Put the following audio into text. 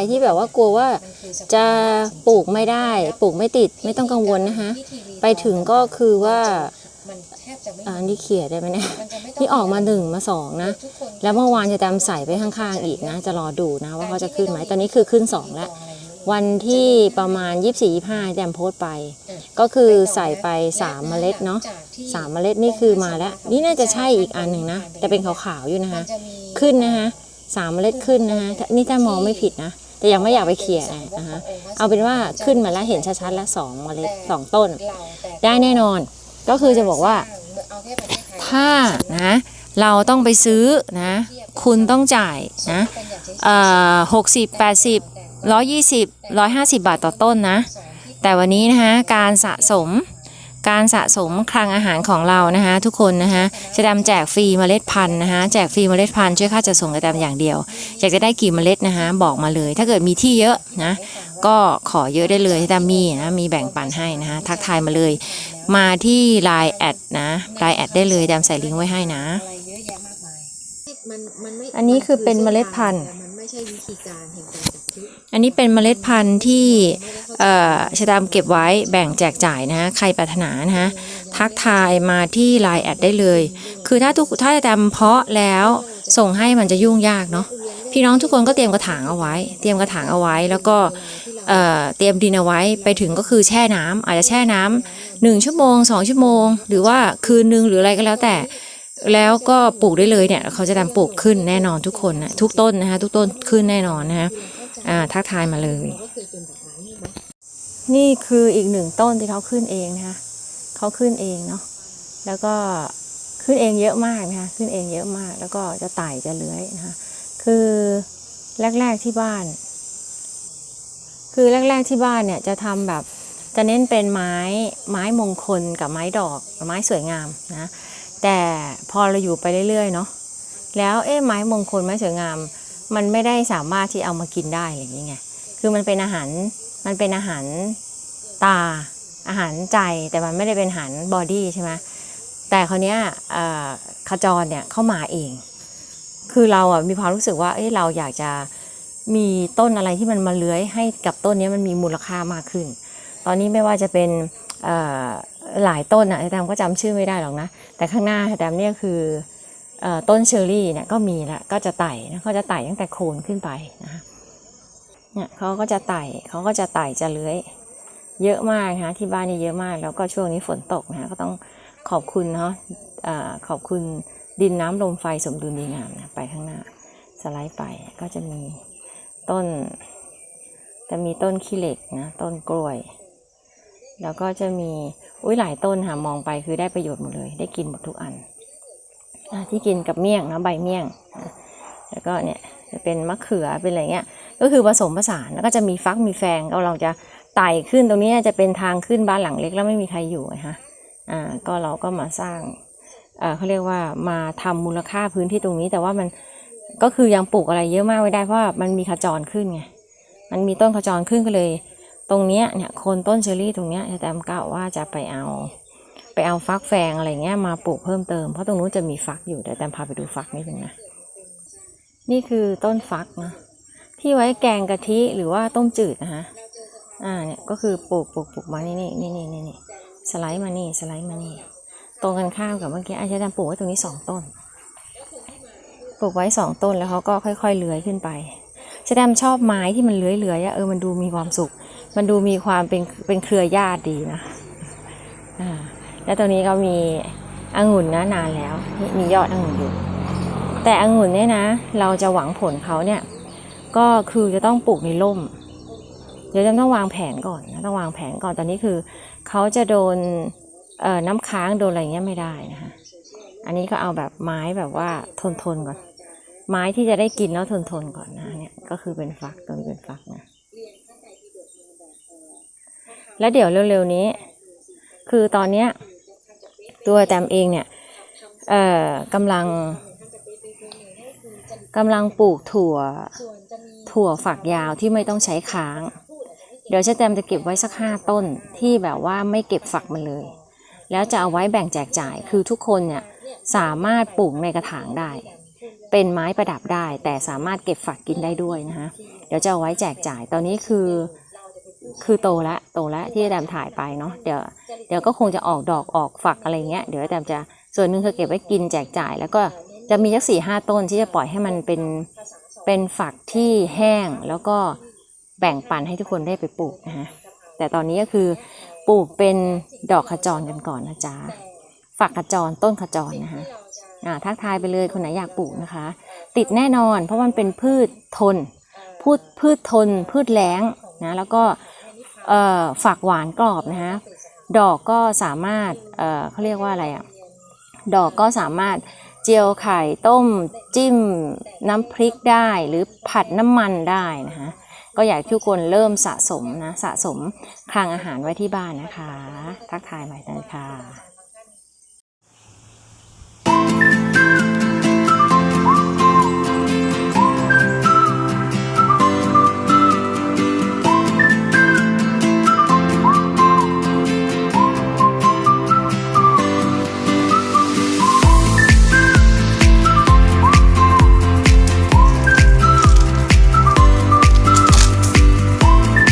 รที่แบบว่ากลัวว่าจะปลูกไม่ได้ ปลูกไม่ติดไม่ต้องกังวลนะคะ ไปถึงก็คือว่ามันแทบจะไม่อ่านี่เขี่ยได้ไหมเนี่ยมันจะไม่ต้งนี่ออกมาหนึ่งมาสองนะทุกคนแล้วเมื่อวานจะตามใส่ไปข้างๆอีกนะ จะรอดูนะว่าเขาจะขึ้นไหมตอนนี้คือขึ้นสองแล้ววันที่ประมาณ 24 25แจมโพสต์ไป ก็คือใส่ไป 3 เมล็ดเนาะสามเมล็ดนี่คือมาแล้ว นี่น่าจะใช่อีกอันหนึ่งนะ แต่เป็นขาวๆอยู่นะคะ ขึ้นนะคะสามเมล็ดขึ้นนะคะนี่ถ้ามองไม่ผิดนะ แต่ยังไม่อยากไปเขี่ยนะนะคะเอาเป็นว่าขึ้นมาแล้วเห็นชัดๆแล้วสองเมล็ดสองต้น ได้แน่นอนก็คือจะบอกว่า ถ้านะเราต้องไปซื้อนะ คุณต้องจ่ายนะเอ่อหกสิบแปดสิบร้อยยี่สิบร้อยห้าสิบบาทต่อต้นนะ แต่วันนี้นะคะการสะสม การสะสมคลังอาหารของเรานะคะทุกคนนะคะจะดำแจกฟรีเมล็ดพันธุ์นะคะแจกฟรีเมล็ดพันธุ์ช่วยค่าจัดส่งกระดำอย่างเดียว อยากจะได้กี่เมล็ดนะคะบอกมาเลย ถ้าเกิดมีที่เยอะนะก็ขอเยอะได้เลยถ้ามีนะมีแบ่งปันให้นะคะทักทายมาเลย มาที่ Line แอดนะ Line แอดได้เลยดำใส่ลิงก์ไว้ให้นะ อันนี้คือเป็นเมล็ดพันธุ์อันนี้เป็นเมล็ดพันธุ์ที่ ชะดามเก็บไว้แบ่งแจกจ่ายนะฮะใครปรารถนานะฮะทักทายมาที่ Line แอดได้เลย คือถ้าทุกถ้าจะดำเพาะแล้วส่งให้มันจะยุ่งยากเนาะพี่น้องทุกคนก็เตรียมกระถางเอาไว้ เตรียมกระถางเอาไว้ แล้วก็เเตรียมดินเอาไว้ไปถึงก็คือแช่น้ำอาจจะแช่น้ำหนึ่งชั่วโมงสองชั่วโมง หรือว่าคืนนึงหรืออะไรก็แล้วแต่ แล้วก็ปลูกได้เลยเนี่ยเขาจะดำปลูกขึ้นแน่นอนทุกคนนะทุกต้นนะคะทุกต้นขึ้นแน่นอนนะคะทักทายมาเลย นี่คืออีกหนึ่งต้นที่เขาขึ้นเองนะคะเขาขึ้นเองเนาะแล้วก็ขึ้นเองเยอะมากนะคะขึ้นเองเยอะมาก แล้วก็จะไต่จะเลื้อยนะคะคือแรก ๆที่บ้าน คือแรก ๆที่บ้านเนี่ยจะทำแบบจะเน้นเป็นไม้ไม้มงคลกับไม้ดอกไม้สวยงามนะแต่พอเราอยู่ไปเรื่อยๆเนาะแล้วเอ๊ะไม้มงคลไม้สวยงาม มันไม่ได้สามารถที่เอามากินได้อะไรอย่างเงี้ยคือมันเป็นอาหาร มันเป็นอาหารตาอาหารใจแต่มันไม่ได้เป็นอาหารบอดี้ใช่ไหมแต่คราวนี้ขจรเนี่ยเข้ามาเอง คือเราอะมีความรู้สึกว่าเอ้เราอยากจะมีต้นอะไรที่มันมาเลื้อยให้กับต้นนี้มันมีมูลค่ามากขึ้น ตอนนี้ไม่ว่าจะเป็นหลายต้นอะแตมก็จำชื่อไม่ได้หรอกนะ แต่ข้างหน้าแตมเนี่ยคืออต้นเชอร์รี่เนี่ยก็มีละก็จะไต่นะเขาจะไต่ตั้งแต่โคนขึ้นไปนะคะ เนี่ยเขาก็จะไต่เขาก็จะไต่จะเลื้อย เยอะมากนะคะที่บ้านนี่เยอะมาก แล้วก็ช่วงนี้ฝนตกนะก็ต้องขอบคุณเนาะอ่าขอบคุณดินน้ำลมไฟสมดุลดีงามนะไปข้างหน้าสไลด์ไปก็จะมีต้น จะมีต้นขี้เหล็กนะต้นกล้วย แล้วก็จะมีอุ้ยหลายต้นค่ะมองไปคือได้ประโยชน์หมดเลย ได้กินหมดทุกอันอที่กินกับเมี่ยงนะใบเมี่ยง แล้วก็เนี่ย จะเป็นมะเขือเป็นอะไรเงี้ยก็คือผสมผสานแล้วก็จะมีฟักมีแฟงก็เราจะไต่ขึ้นตรงนี้จะเป็นทางขึ้นบ้านหลังเล็กแล้วไม่มีใครอยู่ไงฮะอ่าก็เราก็มาสร้างเอ่อเขาเรียกว่ามาทำมูลค่าพื้นที่ตรงนี้ แต่ว่ามันก็คือยังปลูกอะไรเยอะมากไม่ได้เพราะมันมีขจรขึ้นไงมันมีต้นขจรขึ้นก็เลย ตรงเนี้ยเนี่ยโคนต้นเชอรี่ตรงเนี้ยอาจารย์กล่าว่าจะไปเอาไปเอาฟักแฟงอะไรเงี้ยมาปลูกเพิ่มเติมเพราะตรงนู้นจะมีฟักอยู่เดี๋ยวอาจารย์พาไปดูฟักนิดนึงนะ นี่คือต้นฟักนะที่ไว้แกงกะทิหรือว่าต้มจืดนะคะอ่าเนี่ยก็คือปลูกปลูกปลูกมานี่นี่นี่นี่นี่นี่สไลด์มานี่สไลด์มานี่ตรงกันข้ามกับเมื่อกี้อาจารย์ปลูกไว้ตรงนี้สองต้น ปลูกไว้สองต้นแล้วเขาก็ค่อย ๆเลื้อยขึ้นไปชะแดมชอบไม้ที่มันเลื้อยๆอะเออมันดูมีความสุข มันดูมีความเป็นเป็นเครือญาติดีนะอ่าแล้วตรงนี้ก็มีองุ่นนะนานแล้วมียอดองุ่นอยู่ แต่องุ่นเนี่ยนะ เราจะหวังผลเขาเนี่ย ก็คือจะต้องปลูกในร่ม เดี๋ยวจะต้องวางแผนก่อนนะต้องวางแผนก่อนตอนนี้คือเขาจะโดนน้ำค้างโดนอะไรเงี้ยไม่ได้นะคะอันนี้ก็เอาแบบไม้แบบว่าทนทนก่อน ไม้ที่จะได้กินแล้วทนทนก่อนนะเนี่ยก็คือเป็นฟักตัวนี้เป็นฟักนะแล้วเดี๋ยวเร็วๆนี้ คือตอนเนี้ยตัวแตมเองเนี่ยเอ่อกำลัง กำลังปลูกถั่ว ถั่วฝักยาวที่ไม่ต้องใช้ค้าง เดี๋ยวเชแตมจะเก็บไว้สักห้าต้นที่แบบว่าไม่เก็บฝักมันเลย แล้วจะเอาไว้แบ่งแจกจ่าย คือทุกคนเนี่ยสามารถปลูกในกระถางได้ เป็นไม้ประดับได้ แต่สามารถเก็บฝักกินได้ด้วยนะคะเดี๋ยวจะเอาไว้แจกจ่าย ตอนนี้คือคือโตแล้วโตแล้วที่แดมถ่ายไปเนาะเดี๋ยวเดี๋ยวก็คงจะออกดอกออกฝักอะไรเงี้ยเดี๋ยวแดมจะส่วนหนึ่งคือเก็บไว้กินแจกจ่าย แล้วก็ จะมีสักสี่ห้าต้นที่จะปล่อยให้มันเป็นเป็นฝักที่แห้งแล้วก็แบ่งปันให้ทุกคนได้ไปปลูกนะฮะแต่ตอนนี้ก็คือปลูกเป็นดอกขจรกันก่อนนะจ๊ะฝักขจรต้นขจรนะฮะอ่าทักทายไปเลยคนไหนอยากปลูกนะคะ ติดแน่นอนเพราะมันเป็นพืชทนพืชพืชทน พืชแล้งนะแล้วก็เอ่อฝักหวานกรอบนะฮะดอกก็สามารถเอ่อเขาเรียกว่าอะไรอะดอกก็สามารถ เจียวไข่ต้มจิ้มน้ำพริกได้หรือผัดน้ำมันได้นะคะก็อยากทุกคนเริ่มสะสมนะสะสมคลังอาหารไว้ที่บ้านนะคะ ทักทายใหม่เลยค่ะ